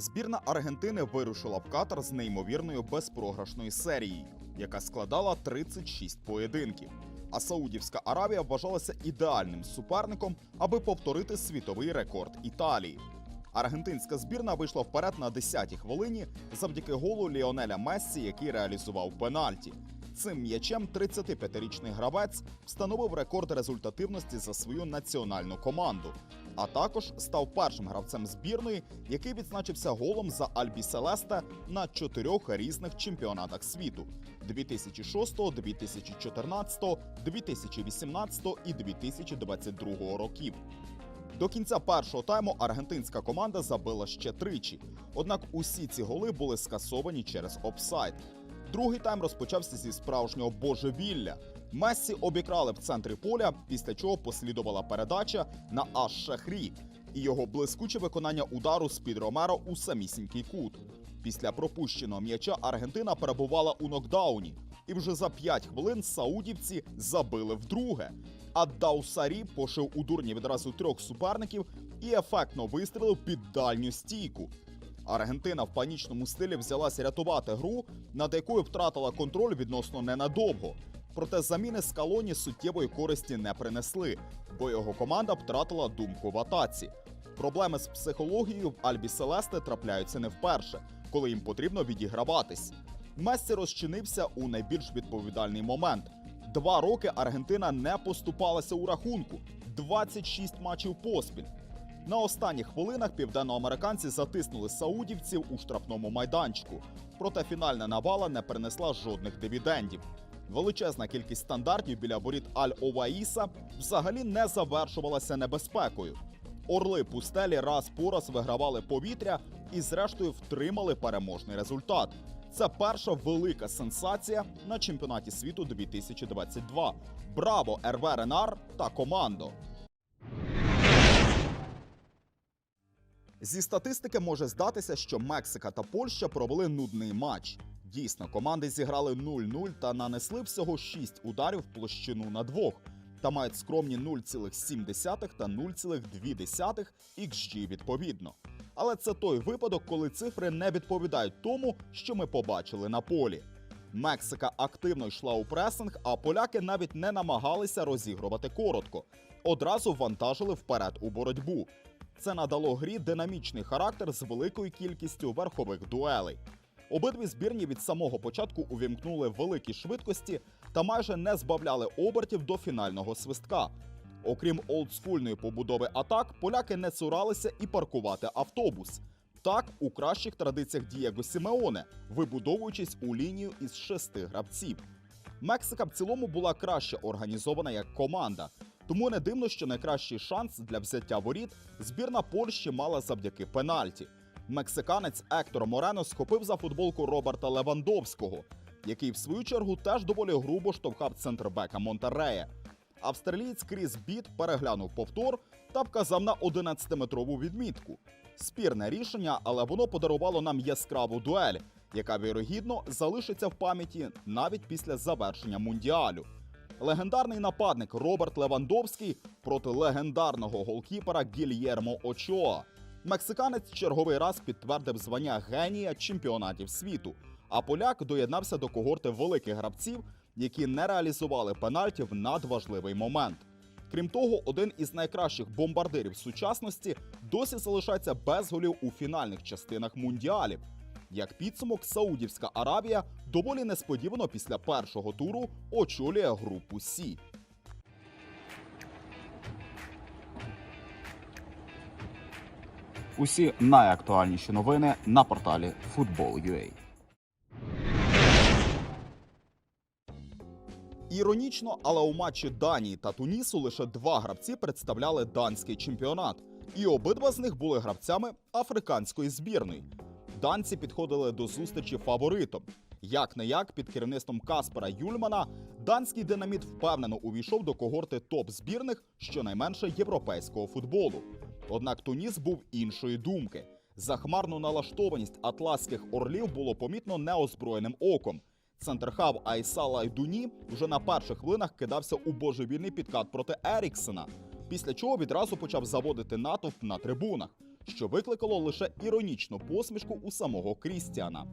Збірна Аргентини вирушила в Катар з неймовірною безпрограшною серією, яка складала 36 поєдинків. А Саудівська Аравія вважалася ідеальним суперником, аби повторити світовий рекорд Італії. Аргентинська збірна вийшла вперед на 10-й хвилині завдяки голу Ліонеля Мессі, який реалізував пенальті. Цим м'ячем 35-річний гравець встановив рекорд результативності за свою національну команду, а також став першим гравцем збірної, який відзначився голом за Альбі Селесте на чотирьох різних чемпіонатах світу: 2006, 2014, 2018 і 2022 років. До кінця першого тайму аргентинська команда забила ще тричі. Однак усі ці голи були скасовані через офсайд. Другий тайм розпочався зі справжнього божевілля. Мессі обікрали в центрі поля, після чого послідувала передача на аш Шахрі і його блискуче виконання удару з під Ромеро у самісінький кут. Після пропущеного м'яча Аргентина перебувала у нокдауні, і вже за 5 хвилин саудівці забили вдруге. А Даусарі пошив у дурні відразу трьох суперників і ефектно вистрілив під дальню стійку. Аргентина в панічному стилі взялася рятувати гру, над якою втратила контроль відносно ненадовго. Проте заміни скалоні суттєвої користі не принесли, бо його команда втратила думку в атаці. Проблеми з психологією в Альбі Селесте трапляються не вперше, коли їм потрібно відіграватись. Мессі розчинився у найбільш відповідальний момент. Два роки Аргентина не поступалася у рахунку 26 матчів поспіль. На останніх хвилинах південноамериканці затиснули саудівців у штрафному майданчику. Проте фінальна навала не принесла жодних дивідендів. Величезна кількість стандартів біля воріт Аль-Оваїса взагалі не завершувалася небезпекою. Орли пустелі раз по раз вигравали повітря і, зрештою, втримали переможний результат. Це перша велика сенсація на чемпіонаті світу 2022. Браво, РВ Ренар та командо! Зі статистики може здатися, що Мексика та Польща провели нудний матч. Дійсно, команди зіграли 0-0 та нанесли всього 6 ударів в площину на двох та мають скромні 0,7 та 0,2 XG відповідно. Але це той випадок, коли цифри не відповідають тому, що ми побачили на полі. Мексика активно йшла у пресинг, а поляки навіть не намагалися розігрувати коротко. Одразу вантажили вперед у боротьбу. Це надало грі динамічний характер з великою кількістю верхових дуелей. Обидві збірні від самого початку увімкнули великі швидкості та майже не збавляли обертів до фінального свистка. Окрім олдскульної побудови атак, поляки не цуралися і паркувати автобус. Так, у кращих традиціях Дієго Сімеоне, вибудовуючись у лінію із шести гравців. Мексика в цілому була краще організована як команда, тому не дивно, що найкращий шанс для взяття воріт збірна Польщі мала завдяки пенальті. Мексиканець Ектор Морено схопив за футболку Роберта Левандовського, який в свою чергу теж доволі грубо штовхав центрбека Монтерея. Австралієць Кріс Біт переглянув повтор та вказав на 11-метрову відмітку. Спірне рішення, але воно подарувало нам яскраву дуель, яка вірогідно залишиться в пам'яті навіть після завершення мундіалю. Легендарний нападник Роберт Левандовський проти легендарного голкіпера Гільєрмо Очоа. Мексиканець черговий раз підтвердив звання генія чемпіонатів світу, а поляк доєднався до когорти великих гравців, які не реалізували пенальті в надважливий момент. Крім того, один із найкращих бомбардирів сучасності досі залишається без голів у фінальних частинах мундіалів. Як підсумок, Саудівська Аравія доволі несподівано після першого туру очолює групу Сі. Усі найактуальніші новини на порталі Football.ua. Іронічно, але у матчі Данії та Тунісу лише два гравці представляли данський чемпіонат, і обидва з них були гравцями африканської збірної. Данці підходили до зустрічі фаворитом. Як не як під керівництвом Каспера Юльмана, данський динаміт впевнено увійшов до когорти топ збірних щонайменше європейського футболу. Однак Туніс був іншої думки. Захмарну налаштованість атласських орлів було помітно неозброєним оком. Центрхав Айсала Айдуні вже на перших хвилинах кидався у божевільний підкат проти Еріксена, після чого відразу почав заводити натовп на трибунах. Що викликало лише іронічну посмішку у самого Крістіана.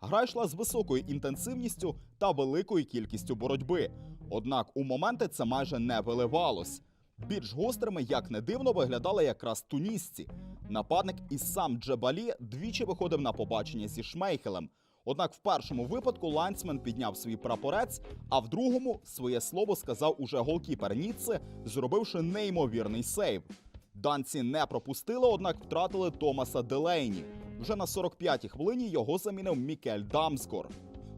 Гра йшла з високою інтенсивністю та великою кількістю боротьби. Однак у моменти це майже не виливалось. Більш гострими, як не дивно, виглядали якраз тунісці. Нападник і сам Джебалі двічі виходив на побачення зі Шмейхелем. Однак в першому випадку лайнсмен підняв свій прапорець, а в другому своє слово сказав уже голкіпер Ніцце, зробивши неймовірний сейв. Данці не пропустили, однак втратили Томаса Делейні. Вже на 45-й хвилині його замінив Мікель Дамскор.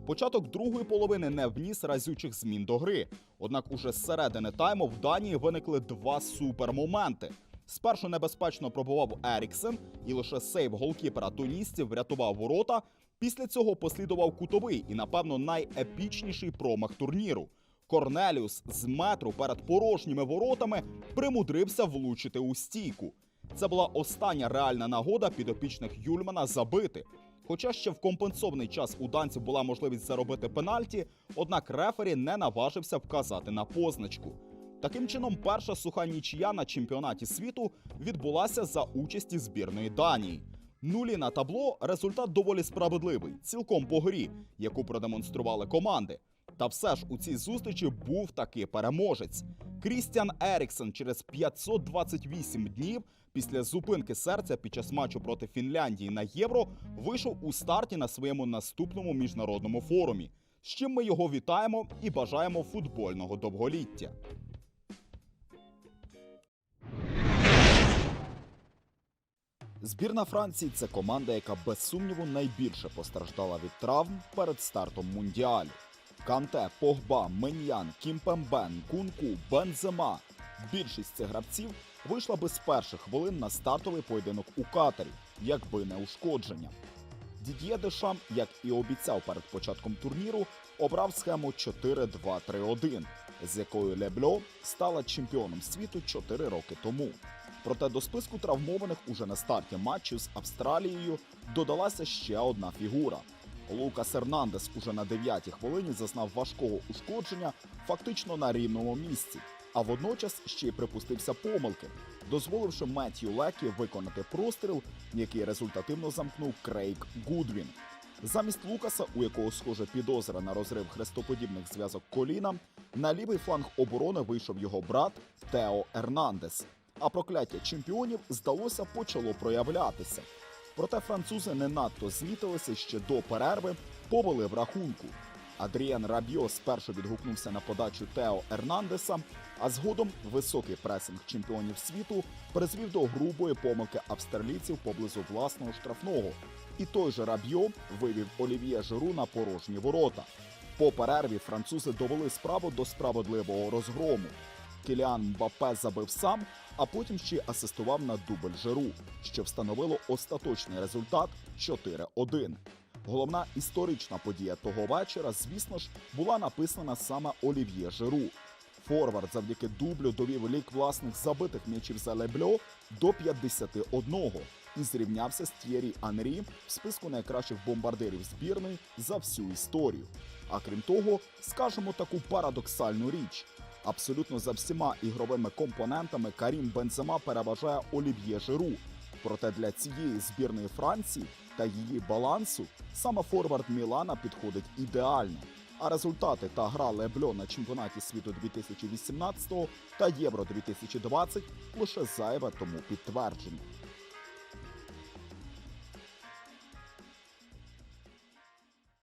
Початок другої половини не вніс разючих змін до гри. Однак уже з середини тайму в Данії виникли два супермоменти. Спершу небезпечно пробував Еріксен, і лише сейв голкіпера тунісців врятував ворота. Після цього послідував кутовий і, напевно, найепічніший промах турніру. Корнеліус з метру перед порожніми воротами примудрився влучити у стійку. Це була остання реальна нагода підопічних Юльмана забити. Хоча ще в компенсований час у данців була можливість заробити пенальті, однак рефері не наважився вказати на позначку. Таким чином, перша суха нічия на чемпіонаті світу відбулася за участі збірної Данії. Нулі на табло результат доволі справедливий, цілком по грі, яку продемонстрували команди. Та все ж у цій зустрічі був таки переможець. Крістіан Еріксен через 528 днів після зупинки серця під час матчу проти Фінляндії на євро вийшов у старті на своєму наступному міжнародному форумі. З чим ми його вітаємо і бажаємо футбольного довголіття. Збірна Франції це команда, яка без сумніву найбільше постраждала від травм перед стартом мундіалю. Канте, Погба, Меньян, Кімпембен, Кунку, Бензема. Більшість цих гравців вийшла би з перших хвилин на стартовий поєдинок у Катарі, якби не ушкодження. Дід'є Дешам, як і обіцяв перед початком турніру, обрав схему 4-2-3-1, з якою Лебльо стала чемпіоном світу 4 роки тому. Проте до списку травмованих уже на старті матчу з Австралією додалася ще одна фігура. Лукас Ернандес уже на 9-й хвилині зазнав важкого ушкодження фактично на рівному місці, а водночас ще й припустився помилки, дозволивши Меттью Лекі виконати простріл, який результативно замкнув Крейг Гудвін. Замість Лукаса, у якого схоже підозра на розрив хрестоподібних зв'язок коліна, на лівий фланг оборони вийшов його брат Тео Ернандес. А прокляття чемпіонів здалося почало проявлятися. Проте французи не надто змітилися ще до перерви, повели в рахунку. Адріан Рабіо спершу відгукнувся на подачу Тео Ернандеса, а згодом високий пресинг чемпіонів світу призвів до грубої помилки австралійців поблизу власного штрафного. І той же Рабіо вивів Олів'є Жиру на порожні ворота. По перерві французи довели справу до справедливого розгрому. Кіліан Мбаппе забив сам, а потім ще й асистував на дубль Жиру, що встановило остаточний результат 4-1. Головна історична подія того вечора, звісно ж, була написана саме Олів'є Жиру. Форвард завдяки дублю довів лік власних забитих м'ячів за Лебльо до 51 і зрівнявся з Т'єрі Анрі в списку найкращих бомбардирів збірної за всю історію. А крім того, скажемо таку парадоксальну річ. Абсолютно за всіма ігровими компонентами Карім Бензема переважає Олів'є Жиру. Проте для цієї збірної Франції та її балансу саме форвард Мілана підходить ідеально. А результати та гра Лебльо на чемпіонаті світу 2018 та Євро 2020 лише зайве тому підтвердження.